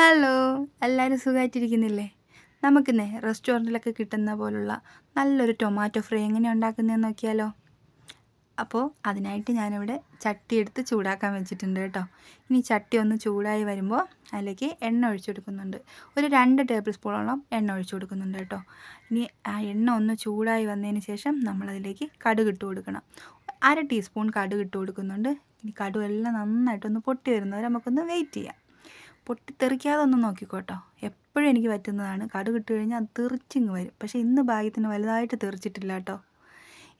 Hello എല്ലാവരും സുഖമായിട്ടിരിക്കുന്നില്ലേ നമുക്കിന്നേ റെസ്റ്റോറന്റിലൊക്കെ കിട്ടുന്ന പോലുള്ള നല്ലൊരു ടൊമാറ്റോ ഫ്രൈ എങ്ങനെ ഉണ്ടാക്കുന്നതെന്ന് നോക്കിയാലോ? അപ്പോൾ അതിനായിട്ട് ഞാനിവിടെ ചട്ടി എടുത്ത് ചൂടാക്കാൻ വെച്ചിട്ടുണ്ട് കേട്ടോ. ഇനി ചട്ടി ഒന്ന് ചൂടായി വരുമ്പോൾ അതിലേക്ക് എണ്ണ ഒഴിച്ചു കൊടുക്കുന്നുണ്ട്. ഒരു രണ്ട് ടേബിൾ സ്പൂണോളം എണ്ണ ഒഴിച്ചു കൊടുക്കുന്നുണ്ട് കേട്ടോ. ഇനി ആ എണ്ണ ഒന്ന് ചൂടായി വന്നതിന് ശേഷം നമ്മളതിലേക്ക് കടുക് ഇട്ട് കൊടുക്കണം. അര ടീസ്പൂൺ കടുക് ഇട്ട് കൊടുക്കുന്നുണ്ട്. ഇനി കടുവെല്ലാം നന്നായിട്ടൊന്ന് പൊട്ടി വരുന്നവരെ നമുക്കൊന്ന് വെയിറ്റ് ചെയ്യാം. പൊട്ടിത്തെറിക്കാതെ ഒന്ന് നോക്കിക്കോട്ടോ. എപ്പോഴും എനിക്ക് പറ്റുന്നതാണ്. കട കിട്ടി കഴിഞ്ഞാൽ അത് തെറിച്ചിങ്ങ് വരും. പക്ഷേ ഇന്ന് ഭാഗ്യത്തിന് വലുതായിട്ട് തെറിച്ചിട്ടില്ല കേട്ടോ.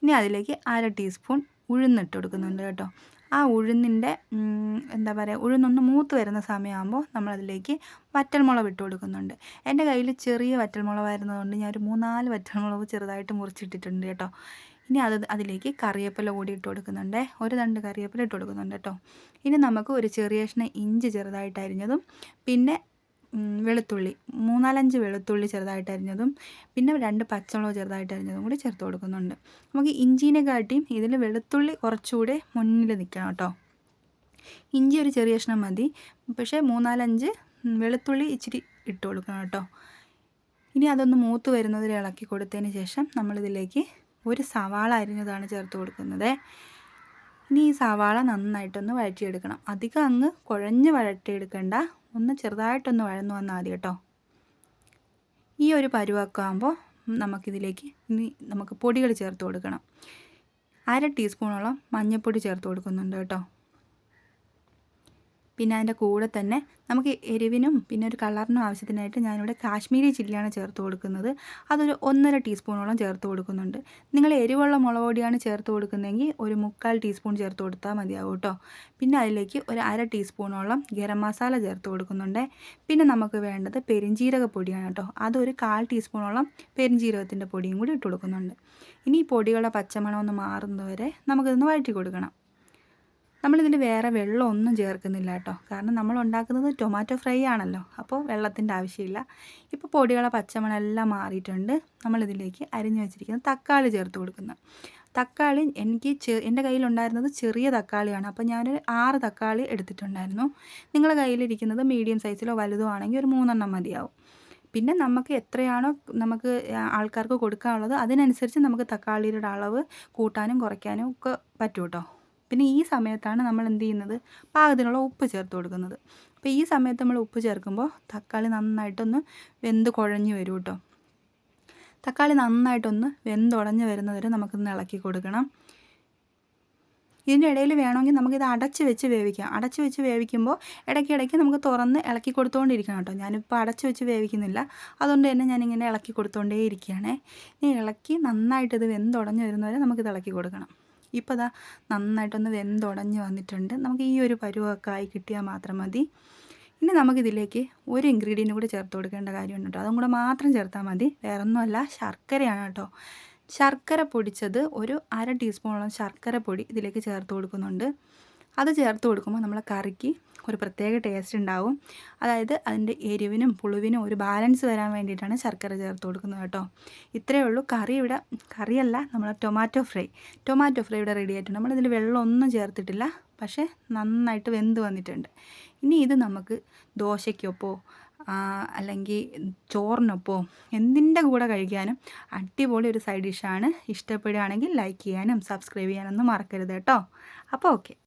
ഇനി അതിലേക്ക് അര ടീസ്പൂൺ ഉഴുന്നിട്ട് കൊടുക്കുന്നുണ്ട് കേട്ടോ. ആ ഉഴുന്നിന്റെ എന്താ പറയുക ഉഴുന്നൊന്ന് മൂത്ത് വരുന്ന സമയമാകുമ്പോൾ നമ്മളതിലേക്ക് വറ്റൽമുളക് ഇട്ട് കൊടുക്കുന്നുണ്ട്. എന്റെ കയ്യിൽ ചെറിയ വറ്റൽമുളകായിരുന്നതുകൊണ്ട് ഞാൻ ഒരു മൂന്നാൽ വറ്റൽമുളക് ചെറുതായിട്ട് മുറിച്ചിട്ടിട്ടുണ്ട് കേട്ടോ. ഇനി അത് അതിലേക്ക് കറിവേപ്പില കൂടി ഇട്ട് കൊടുക്കുന്നുണ്ട്. ഒരു തണ്ട് കറിവേപ്പില ഇട്ട് കൊടുക്കുന്നുണ്ട് കേട്ടോ. ഇനി നമുക്ക് ഒരു ചെറിയ ഇഞ്ചി ചെറുതായിട്ട് അരിഞ്ഞതും പിന്നെ വെളുത്തുള്ളി. മൂന്നാലഞ്ച് വെളുത്തുള്ളി ചെറുതായിട്ട് അരിഞ്ഞതും പിന്നെ രണ്ട് പച്ചമുളക് ചെറുതായിട്ട് അരിഞ്ഞതും കൂടി ചേർത്ത് കൊടുക്കുന്നുണ്ട്. നമുക്ക് ഇഞ്ചീനെ കാട്ടിയും ഇതിൽ വെളുത്തുള്ളി കുറച്ചുകൂടെ മുന്നിൽ നിൽക്കണം കേട്ടോ. ഇഞ്ചി ഒരു ചെറിയ കഷ്ണം മതി. പക്ഷേ മൂന്നാലഞ്ച് വെളുത്തുള്ളി ഇച്ചിരി ഇട്ട് കൊടുക്കണം കേട്ടോ. ഇനി അതൊന്ന് മൂത്ത് വരുന്നതിൽ ഇളക്കി കൊടുത്തതിന് ശേഷം നമ്മളിതിലേക്ക് ഒരു സവാള അരിഞ്ഞതാണ് ചേർത്ത് കൊടുക്കുന്നത്. ഇനി ഈ സവാള നന്നായിട്ടൊന്ന് വഴറ്റിയെടുക്കണം. അധികം അങ്ങ് കുഴഞ്ഞ് വഴറ്റിയെടുക്കണ്ട. ഒന്ന് ചെറുതായിട്ടൊന്ന് വഴന്നു വന്നാൽ മതി കേട്ടോ. ഈ ഒരു പരുവാക്കുമ്പോൾ നമുക്കിതിലേക്ക് ഇനി നമുക്ക് പൊടികൾ ചേർത്ത് കൊടുക്കണം. അര ടീസ്പൂണോളം മഞ്ഞൾപ്പൊടി ചേർത്ത് കൊടുക്കുന്നുണ്ട് കേട്ടോ. പിന്നെ അതിന്റെ കൂടെ തന്നെ നമുക്ക് എരിവിനും പിന്നെ ഒരു കളറിനും ആവശ്യത്തിനായിട്ട് ഞാനിവിടെ കാശ്മീരി ചില്ലിയാണ് ചേർത്ത് കൊടുക്കുന്നത്. അതൊരു ഒന്നര ടീസ്പൂണോളം ചേർത്ത് കൊടുക്കുന്നുണ്ട്. നിങ്ങൾ എരിവുള്ള മുളക് പൊടിയാണ് ചേർത്ത് കൊടുക്കുന്നതെങ്കിൽ ഒരു മുക്കാൽ ടീസ്പൂൺ ചേർത്ത് കൊടുത്താൽ മതിയാവും കേട്ടോ. പിന്നെ അതിലേക്ക് ഒരു അര ടീസ്പൂണോളം ഗരം മസാല ചേർത്ത് കൊടുക്കുന്നുണ്ട്. പിന്നെ നമുക്ക് വേണ്ടത് പെരിഞ്ജീരക പൊടിയാണ് കേട്ടോ. അതൊരു കാൽ ടീസ്പൂണോളം പെരിഞ്ജീരകത്തിന്റെ പൊടിയും കൂടി ഇട്ട് കൊടുക്കുന്നുണ്ട്. ഇനി ഈ പൊടികളുടെ പച്ചമണം ഒന്ന് മാറുന്നവരെ നമുക്കിതൊന്ന് വഴറ്റി കൊടുക്കണം. നമ്മളിതിൽ വേറെ വെള്ളം ഒന്നും ചേർക്കുന്നില്ല കേട്ടോ. കാരണം നമ്മൾ ഉണ്ടാക്കുന്നത് ടൊമാറ്റോ ഫ്രൈ ആണല്ലോ. അപ്പോൾ വെള്ളത്തിന്റെ ആവശ്യമില്ല. ഇപ്പോൾ പൊടികളെ പച്ചമണെല്ലാം മാറിയിട്ടുണ്ട്. നമ്മളിതിലേക്ക് അരിഞ്ഞു വെച്ചിരിക്കുന്ന. തക്കാളി ചേർത്ത് കൊടുക്കുന്നത് തക്കാളി എനിക്ക് ചെ എന്റെ കയ്യിലുണ്ടായിരുന്നത് ചെറിയ തക്കാളിയാണ്. അപ്പോൾ ഞാനൊരു ആറ് തക്കാളി എടുത്തിട്ടുണ്ടായിരുന്നു. നിങ്ങളുടെ കയ്യിലിരിക്കുന്നത് മീഡിയം സൈസിലോ വലുതോ ആണെങ്കിൽ ഒരു മൂന്നെണ്ണം മതിയാവും. പിന്നെ നമുക്ക് എത്രയാണോ നമുക്ക് ആൾക്കാർക്ക് കൊടുക്കാനുള്ളത് അതിനനുസരിച്ച് നമുക്ക് തക്കാളിയുടെ അളവ് കൂട്ടാനും കുറയ്ക്കാനും ഒക്കെ പറ്റും കേട്ടോ പിന്നെ ഈ സമയത്താണ് നമ്മൾ എന്ത് ചെയ്യുന്നത്? പാകത്തിനുള്ള ഉപ്പ് ചേർത്ത് കൊടുക്കുന്നത്. അപ്പോൾ ഈ സമയത്ത് നമ്മൾ ഉപ്പ് ചേർക്കുമ്പോൾ തക്കാളി നന്നായിട്ടൊന്ന് വെന്ത് കുഴഞ്ഞു വരും കേട്ടോ തക്കാളി നന്നായിട്ടൊന്ന് വെന്തുടഞ്ഞ് വരുന്നവരെ നമുക്കിന്ന് ഇളക്കി കൊടുക്കണം. ഇതിന്റെ ഇടയിൽ വേണമെങ്കിൽ നമുക്കിത് അടച്ച് വെച്ച് വേവിക്കാം. അടച്ച് വെച്ച് വേവിക്കുമ്പോൾ ഇടയ്ക്കിടയ്ക്ക് നമുക്ക് തുറന്ന് ഇളക്കി കൊടുത്തുകൊണ്ടിരിക്കണം കേട്ടോ ഞാനിപ്പോൾ അടച്ച് വെച്ച് വേവിക്കുന്നില്ല. അതുകൊണ്ട് തന്നെ ഞാനിങ്ങനെ ഇളക്കി കൊടുത്തുകൊണ്ടേ ഇരിക്കുകയാണേ ഇനി ഇളക്കി നന്നായിട്ട് ഇത് വെന്തുടഞ്ഞ് വരുന്നവരെ നമുക്കിത് ഇളക്കി കൊടുക്കണം. ഇപ്പോൾ അതാ നന്നായിട്ടൊന്ന് വെന്തുടഞ്ഞ് വന്നിട്ടുണ്ട്. നമുക്ക് ഈ ഒരു പരുവമൊക്കെ ആയി കിട്ടിയാൽ മാത്രം മതി. ഇനി നമുക്കിതിലേക്ക് ഒരു ഇൻഗ്രീഡിയന്റ് കൂടി ചേർത്ത് കൊടുക്കേണ്ട കാര്യമുണ്ട് കേട്ടോ. അതും കൂടെ മാത്രം ചേർത്താൽ മതി. വേറൊന്നുമല്ല ശർക്കരയാണ് കേട്ടോ. ശർക്കര പൊടിച്ചത് ഒരു അര ടീസ്പൂണോളം ശർക്കര പൊടി ഇതിലേക്ക് ചേർത്ത് കൊടുക്കുന്നുണ്ട്. അത് ചേർത്ത് കൊടുക്കുമ്പോൾ നമ്മളെ കറിക്ക് ഒരു പ്രത്യേക ടേസ്റ്റ് ഉണ്ടാവും. അതായത് അതിന്റെ എരിവിനും പുളിവിനും ഒരു ബാലൻസ് വരാൻ വേണ്ടിയിട്ടാണ് ശർക്കര ചേർത്ത് കൊടുക്കുന്നത് കേട്ടോ. ഇത്രയേ ഉള്ളൂ. കറി ഇവിടെ കറിയല്ല നമ്മൾ ടൊമാറ്റോ ഫ്രൈ ടൊമാറ്റോ ഫ്രൈ ഇവിടെ റെഡി ആയിട്ടുണ്ട്. നമ്മളിതിൽ വെള്ളമൊന്നും ചേർത്തിട്ടില്ല. പക്ഷേ നന്നായിട്ട് വെന്ത് വന്നിട്ടുണ്ട്. ഇനി ഇത് നമുക്ക് ദോശയ്ക്കൊപ്പോ അല്ലെങ്കിൽ ചോറിനൊപ്പോ എന്തിന്റെ കൂടെ കഴിക്കാനും അടിപൊളി ഒരു സൈഡ് ഡിഷാണ് ഇഷ്ടപ്പെടുകയാണെങ്കിൽ ലൈക്ക് ചെയ്യാനും സബ്സ്ക്രൈബ് ചെയ്യാനൊന്നും മറക്കരുത് കേട്ടോ. അപ്പോൾ ഓക്കെ